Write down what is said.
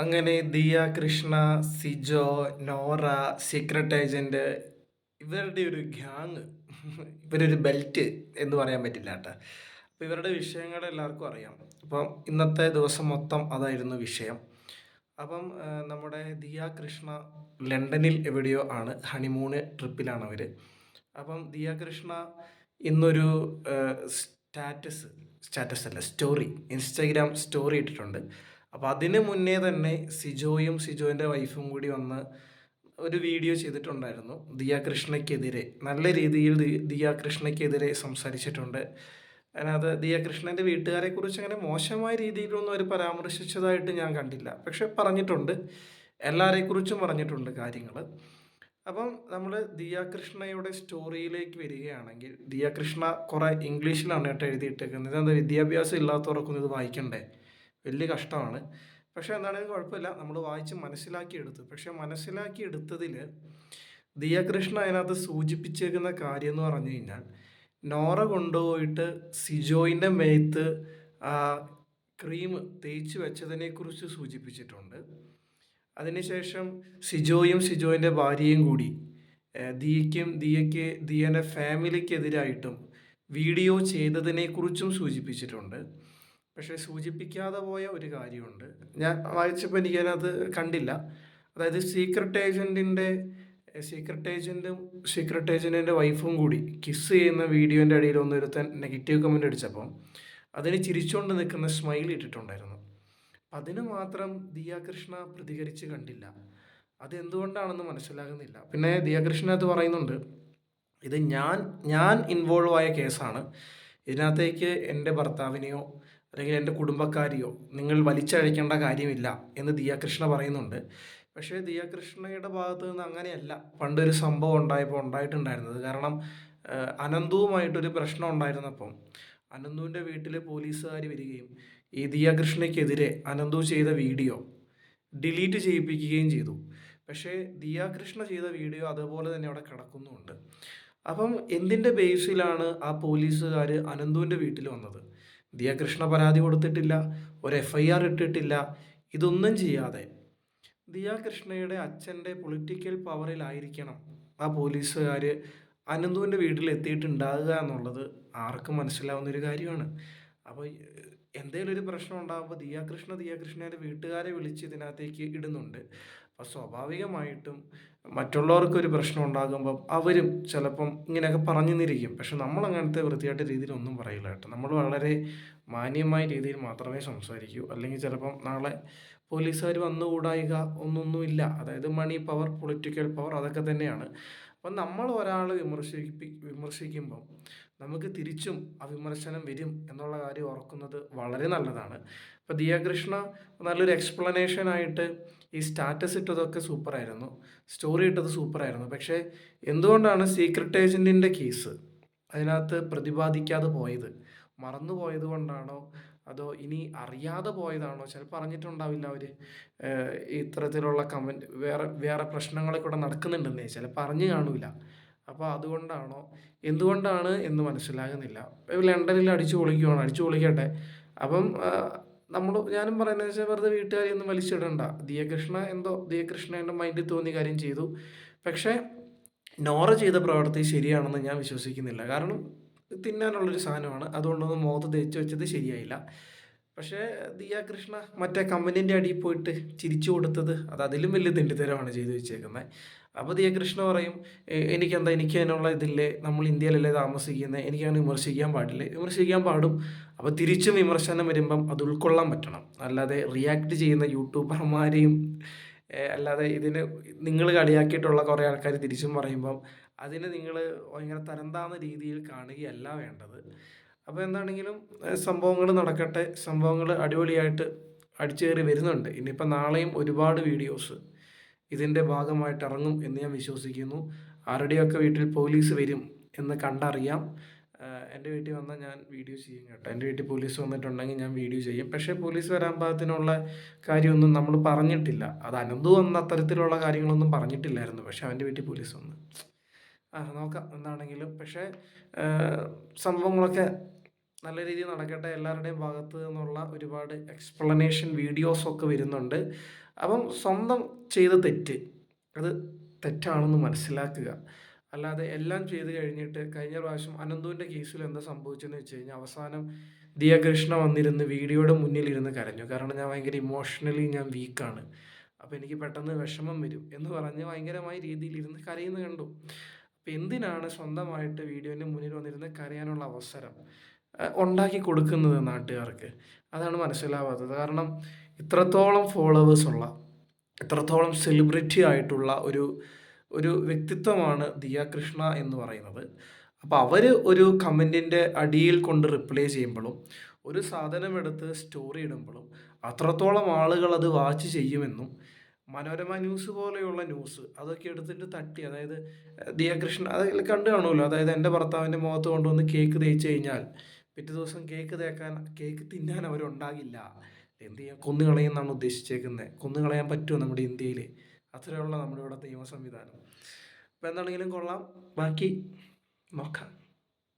അങ്ങനെ Diya Krishna Sijo Nora secret agent ഇവരുടെ ഒരു ഗ്യാങ് ഇവരൊരു ബെൽറ്റ് എന്ന് പറയാൻ പറ്റില്ല കേട്ടോ. അപ്പോൾ ഇവരുടെ വിഷയങ്ങൾ എല്ലാവർക്കും അറിയാം. അപ്പം ഇന്നത്തെ ദിവസം മൊത്തം അതായിരുന്നു വിഷയം. അപ്പം നമ്മുടെ ദിയ കൃഷ്ണ ലണ്ടനിൽ എവിടെയോ ആണ്. ഹണിമൂണ് ട്രിപ്പിലാണ് അവർ അപ്പം ദിയ കൃഷ്ണ ഇന്നൊരു സ്റ്റാറ്റസ് സ്റ്റാറ്റസ് അല്ല സ്റ്റോറി ഇൻസ്റ്റാഗ്രാം സ്റ്റോറി ഇട്ടിട്ടുണ്ട്. അപ്പോൾ അതിന് മുന്നേ തന്നെ സിജോയും സിജോന്റെ വൈഫും കൂടി വന്ന് ഒരു വീഡിയോ ചെയ്തിട്ടുണ്ടായിരുന്നു ദിയ കൃഷ്ണയ്ക്കെതിരെ നല്ല രീതിയിൽ ദിയ കൃഷ്ണയ്ക്കെതിരെ സംസാരിച്ചിട്ടുണ്ട്. അതിനകത്ത് ദിയ കൃഷ്ണന്റെ വീട്ടുകാരെ കുറിച്ച് അങ്ങനെ മോശമായ രീതിയിലൊന്നും അവർ പരാമർശിച്ചതായിട്ട് ഞാൻ കണ്ടില്ല. പക്ഷെ പറഞ്ഞിട്ടുണ്ട് എല്ലാവരെക്കുറിച്ചും പറഞ്ഞിട്ടുണ്ട് കാര്യങ്ങൾ അപ്പം നമ്മൾ ദിയ കൃഷ്ണയുടെ സ്റ്റോറിയിലേക്ക് വരികയാണെങ്കിൽ ദിയ കൃഷ്ണ കുറേ ഇംഗ്ലീഷിലാണ് കേട്ടോ എഴുതിയിട്ടേക്കുന്നത്. എന്താ വിദ്യാഭ്യാസം ഇല്ലാത്തവർക്കൊന്നും ഇത് വായിക്കണ്ടേ? വലിയ കഷ്ടമാണ്. പക്ഷേ എന്താണെങ്കിലും കുഴപ്പമില്ല. നമ്മൾ വായിച്ച് മനസ്സിലാക്കി എടുത്തു മനസ്സിലാക്കിയെടുത്തതിൽ മനസ്സിലാക്കി എടുത്തതിൽ ദിയ കൃഷ്ണ അതിനകത്ത് സൂചിപ്പിച്ചേക്കുന്ന കാര്യം എന്ന് പറഞ്ഞു കഴിഞ്ഞാൽ നോറ കൊണ്ടുപോയിട്ട് സിജോയിന്റെ മേത്ത് ക്രീം തേച്ച് വെച്ചതിനെക്കുറിച്ച് സൂചിപ്പിച്ചിട്ടുണ്ട്. അതിനുശേഷം സിജോയും സിജോയിന്റെ ഭാര്യയും കൂടി ദിയയ്ക്കും ദിയയ്ക്ക് ദിയന്റെ ഫാമിലിക്കെതിരായിട്ടും വീഡിയോ ചെയ്തതിനെക്കുറിച്ചും സൂചിപ്പിച്ചിട്ടുണ്ട്. പക്ഷേ സൂചിപ്പിക്കാതെ പോയ ഒരു കാര്യമുണ്ട്. ഞാൻ വായിച്ചപ്പോൾ എനിക്കതിനകത്ത് കണ്ടില്ല. അതായത് സീക്രട്ട് ഏജന്റിന്റെ സീക്രട്ട് ഏജന്റും സീക്രട്ട് ഏജന്റിന്റെ വൈഫും കൂടി കിസ് ചെയ്യുന്ന വീഡിയോന്റെ ഇടയിൽ ഒന്നൊരുത്തൻ നെഗറ്റീവ് കമന്റ് അടിച്ചപ്പം അതിന് ചിരിച്ചുകൊണ്ട് നിൽക്കുന്ന സ്മൈൽ ഇട്ടിട്ടുണ്ടായിരുന്നു. അതിന് മാത്രം ദിയാകൃഷ്ണ പ്രതികരിച്ച് കണ്ടില്ല. അതെന്തുകൊണ്ടാണെന്ന് മനസ്സിലാകുന്നില്ല. പിന്നെ ദിയാകൃഷ്ണ അത് പറയുന്നുണ്ട് ഇത് ഞാൻ ഞാൻ ഇൻവോൾവ് ആയ കേസാണ് ഇതിനകത്തേക്ക് എന്റെ ഭർത്താവിനെയോ അല്ലെങ്കിൽ എന്റെ കുടുംബക്കാരെയോ നിങ്ങൾ വലിച്ചഴക്കേണ്ട കാര്യമില്ല എന്ന് ദിയാകൃഷ്ണ പറയുന്നുണ്ട്. പക്ഷേ ദിയാകൃഷ്ണയുടെ ഭാഗത്തു നിന്ന് അങ്ങനെയല്ല. പണ്ടൊരു സംഭവം ഉണ്ടായപ്പോൾ ഉണ്ടായിട്ടുണ്ടായിരുന്നത്. കാരണം അനന്തുവുമായിട്ടൊരു പ്രശ്നം ഉണ്ടായിരുന്നപ്പം അനന്തുവിന്റെ വീട്ടിൽ പോലീസുകാർ വരികയും ഈ ദിയാകൃഷ്ണയ്ക്കെതിരെ അനന്തു ചെയ്ത വീഡിയോ ഡിലീറ്റ് ചെയ്യിപ്പിക്കുകയും ചെയ്തു. പക്ഷേ ദിയാകൃഷ്ണ ചെയ്ത വീഡിയോ അതുപോലെ തന്നെ അവിടെ കിടക്കുന്നുമുണ്ട്. അപ്പം എന്തിന്റെ ബേസിലാണ് ആ പോലീസുകാർ അനന്തുവിന്റെ വീട്ടിൽ വന്നത്? ദിയ കൃഷ്ണ പരാതി കൊടുത്തിട്ടില്ല ഒരു എഫ് ഐ ആർ ഇട്ടിട്ടില്ല ഇതൊന്നും ചെയ്യാതെ. ദിയ കൃഷ്ണയുടെ അച്ഛന്റെ പൊളിറ്റിക്കൽ പവറിലായിരിക്കണം ആ പോലീസുകാർ അനന്തുവിന്റെ വീട്ടിൽ എത്തിയിട്ടുണ്ടാകുക എന്നുള്ളത് ആർക്കും മനസ്സിലാവുന്ന ഒരു കാര്യമാണ്. അപ്പോൾ എന്തെങ്കിലും ഒരു പ്രശ്നം ഉണ്ടാകുമ്പോൾ ദിയ കൃഷ്ണ ദിയ കൃഷ്ണയുടെ വീട്ടുകാരെ വിളിച്ച് ഇതിനകത്തേക്ക് ഇടുന്നുണ്ട്. അപ്പോൾ സ്വാഭാവികമായിട്ടും മറ്റുള്ളവർക്കൊരു പ്രശ്നം ഉണ്ടാകുമ്പം അവരും ചിലപ്പം ഇങ്ങനെയൊക്കെ പറഞ്ഞു നിന്നിരിക്കും പക്ഷെ നമ്മൾ അങ്ങനത്തെ വൃത്തിയായിട്ട് രീതിയിലൊന്നും പറയില്ല കേട്ടോ. നമ്മൾ വളരെ മാന്യമായ രീതിയിൽ മാത്രമേ സംസാരിക്കൂ. അല്ലെങ്കിൽ ചിലപ്പം നാളെ പോലീസുകാർ വന്നുകൂടായിക ഒന്നൊന്നുമില്ല അതായത് മണി പവർ പൊളിറ്റിക്കൽ പവർ അതൊക്കെ തന്നെയാണ്. അപ്പം നമ്മൾ ഒരാൾ വിമർശിപ്പി വിമർശിക്കുമ്പം നമുക്ക് തിരിച്ചും അവിമർശനം വിമർശനം വരും എന്നുള്ള കാര്യം ഓർക്കുന്നത് വളരെ നല്ലതാണ്. അപ്പോൾ ദിയ കൃഷ്ണ നല്ലൊരു എക്സ്പ്ലനേഷനായിട്ട് ഈ സ്റ്റാറ്റസ് ഇട്ടതൊക്കെ സൂപ്പറായിരുന്നു സ്റ്റോറി ഇട്ടത് സൂപ്പറായിരുന്നു പക്ഷേ എന്തുകൊണ്ടാണ് സീക്രട്ട് ഏജന്റിന്റെ കേസ് അതിനകത്ത് പ്രതിപാദിക്കാതെ പോയത്? മറന്നു പോയത് കൊണ്ടാണോ? അതോ ഇനി അറിയാതെ പോയതാണോ? ചിലപ്പോൾ അറിഞ്ഞിട്ടുണ്ടാവില്ല അവർ ഇത്തരത്തിലുള്ള കമന്റ് വേറെ വേറെ പ്രശ്നങ്ങളൊക്കെ ഇവിടെ നടക്കുന്നുണ്ടെന്നേ. ചിലപ്പോൾ അറിഞ്ഞു കാണൂല. അപ്പോൾ അതുകൊണ്ടാണോ? എന്തുകൊണ്ടാണ് എന്ന് മനസ്സിലാകുന്നില്ല. ലണ്ടനിൽ അടിച്ചു പൊളിക്കുവാണ്. അടിച്ചു പൊളിക്കട്ടെ. അപ്പം നമ്മൾ ഞാനും പറയുന്നത് വെച്ചാൽ വെറുതെ വീട്ടുകാരി ഒന്നും വലിച്ചിടണ്ട. ദിയകൃഷ്ണ എന്തോ ദിയകൃഷ്ണ എന്റെ മൈൻഡിൽ തോന്നിയ കാര്യം ചെയ്തു. പക്ഷേ നോറ ചെയ്ത പ്രവൃത്തി ശരിയാണെന്ന് ഞാൻ വിശ്വസിക്കുന്നില്ല. കാരണം തിന്നാനുള്ളൊരു സാധനമാണ്. അതുകൊണ്ടൊന്നും മോത്ത് തേച്ച് വെച്ചത് ശരിയായില്ല. പക്ഷേ ദിയ കൃഷ്ണ മറ്റേ കമ്പനീന്റെ അടിയിൽ പോയിട്ട് ചിരിച്ചു കൊടുത്തത് അത് അതിലും വലിയ തെണ്ടിത്തരമാണ് ചെയ്തു വെച്ചേക്കുന്നത്. അപ്പോൾ ദിയ കൃഷ്ണ പറയും "എ- എനിക്കെന്താ എനിക്ക് അതിനുള്ള ഇതില്ലേ? നമ്മൾ ഇന്ത്യയിലല്ലേ താമസിക്കുന്നത്? എനിക്കങ്ങനെ വിമർശിക്കാൻ പാടില്ല? വിമർശിക്കാൻ പാടും. അപ്പോൾ തിരിച്ചും വിമർശനം വരുമ്പം അത് ഉൾക്കൊള്ളാൻ പറ്റണം. അല്ലാതെ റിയാക്ട് ചെയ്യുന്ന യൂട്യൂബർമാരെയും അല്ലാതെ ഇതിന് നിങ്ങൾ കളിയാക്കിയിട്ടുള്ള കുറേ ആൾക്കാർ തിരിച്ചും പറയുമ്പം അതിന് നിങ്ങൾ ഭയങ്കര തരംതാന്ന രീതിയിൽ കാണുകയല്ല വേണ്ടത്. അപ്പോൾ എന്താണെങ്കിലും സംഭവങ്ങൾ നടക്കട്ടെ. സംഭവങ്ങൾ അടിപൊളിയായിട്ട് അടിച്ചേറി വരുന്നുണ്ട്. ഇനിയിപ്പോൾ നാളെയും ഒരുപാട് വീഡിയോസ് ഇതിന്റെ ഭാഗമായിട്ട് ഇറങ്ങും എന്ന് ഞാൻ വിശ്വസിക്കുന്നു. ആരുടെയൊക്കെ വീട്ടിൽ പോലീസ് വരും എന്ന് കണ്ടറിയാം. എന്റെ വീട്ടിൽ വന്നാൽ ഞാൻ വീഡിയോ ചെയ്യും കേട്ടോ. എന്റെ വീട്ടിൽ പോലീസ് വന്നിട്ടുണ്ടെങ്കിൽ ഞാൻ വീഡിയോ ചെയ്യും. പക്ഷേ പോലീസ് വരാൻ പാകത്തിനുള്ള കാര്യമൊന്നും നമ്മൾ പറഞ്ഞിട്ടില്ല. അത് അനന്തു വന്ന അത്തരത്തിലുള്ള കാര്യങ്ങളൊന്നും പറഞ്ഞിട്ടില്ലായിരുന്നു. പക്ഷേ അവന്റെ വീട്ടിൽ പോലീസ് വന്നു. നോക്കാം എന്താണെങ്കിലും. പക്ഷേ സംഭവങ്ങളൊക്കെ നല്ല രീതിയിൽ നടക്കട്ടെ എല്ലാവരുടെയും ഭാഗത്ത് നിന്നുള്ള ഒരുപാട് എക്സ്പ്ലനേഷൻ വീഡിയോസൊക്കെ വരുന്നുണ്ട്. അപ്പം സ്വന്തം ചെയ്ത തെറ്റ് അത് തെറ്റാണെന്ന് മനസ്സിലാക്കുക. അല്ലാതെ എല്ലാം ചെയ്ത് കഴിഞ്ഞിട്ട് കഴിഞ്ഞ പ്രാവശ്യം അനന്തുവിന്റെ കേസിൽ എന്താ സംഭവിച്ചെന്ന് വെച്ച് കഴിഞ്ഞാൽ അവസാനം ദിയ കൃഷ്ണ വന്നിരുന്ന് വീഡിയോയുടെ മുന്നിൽ ഇരുന്ന് കരഞ്ഞു. കാരണം ഞാൻ ഭയങ്കര ഇമോഷണലി ഞാൻ വീക്കാണ് അപ്പോൾ എനിക്ക് പെട്ടെന്ന് വിഷമം വരും എന്ന് പറഞ്ഞ് ഭയങ്കരമായ രീതിയിൽ ഇരുന്ന് കരയുന്ന കണ്ടു. അപ്പോൾ എന്തിനാണ് സ്വന്തമായിട്ട് വീഡിയോന്റെ മുന്നിൽ വന്നിരുന്ന് കരയാനുള്ള അവസരം ഉണ്ടാക്കി കൊടുക്കുന്നത് നാട്ടുകാർക്ക്? അതാണ് മനസ്സിലാവാത്തത്. കാരണം ഇത്രത്തോളം ഫോളോവേഴ്സുള്ള ഇത്രത്തോളം സെലിബ്രിറ്റി ആയിട്ടുള്ള ഒരു ഒരു വ്യക്തിത്വമാണ് ദിയ കൃഷ്ണ എന്ന് പറയുന്നത്. അപ്പോൾ അവർ ഒരു കമന്റിന്റെ അടിയിൽ കൊണ്ട് റിപ്ലൈ ചെയ്യുമ്പോഴും ഒരു സാധനം എടുത്ത് സ്റ്റോറി ഇടുമ്പോഴും അത്രത്തോളം ആളുകൾ അത് വാച്ച് ചെയ്യുമെന്നും മനോരമ ന്യൂസ് പോലെയുള്ള ന്യൂസ് അതൊക്കെ എടുത്തിട്ട് തട്ടി. അതായത് ദിയ കൃഷ്ണ അതിൽ കണ്ടു കാണുമല്ലോ. അതായത് എന്റെ ഭർത്താവിന്റെ മുഖത്ത് കൊണ്ടുവന്ന് കേക്ക് തേച്ച് കഴിഞ്ഞാൽ പിറ്റേ ദിവസം കേക്ക് തേക്കാൻ കേക്ക് തിന്നാൻ അവരുണ്ടാകില്ല. എന്ത് ചെയ്യാൻ? കൊന്നുകളയുന്നാണ് ഉദ്ദേശിച്ചേക്കുന്നത് കൊന്നുകളയാൻ പറ്റുമോ നമ്മുടെ ഇന്ത്യയിൽ അത്രയുള്ള നമ്മുടെ ഇവിടെ നിയമ സംവിധാനം അപ്പോൾ എന്താണെങ്കിലും കൊള്ളാം. ബാക്കി നോക്കാം.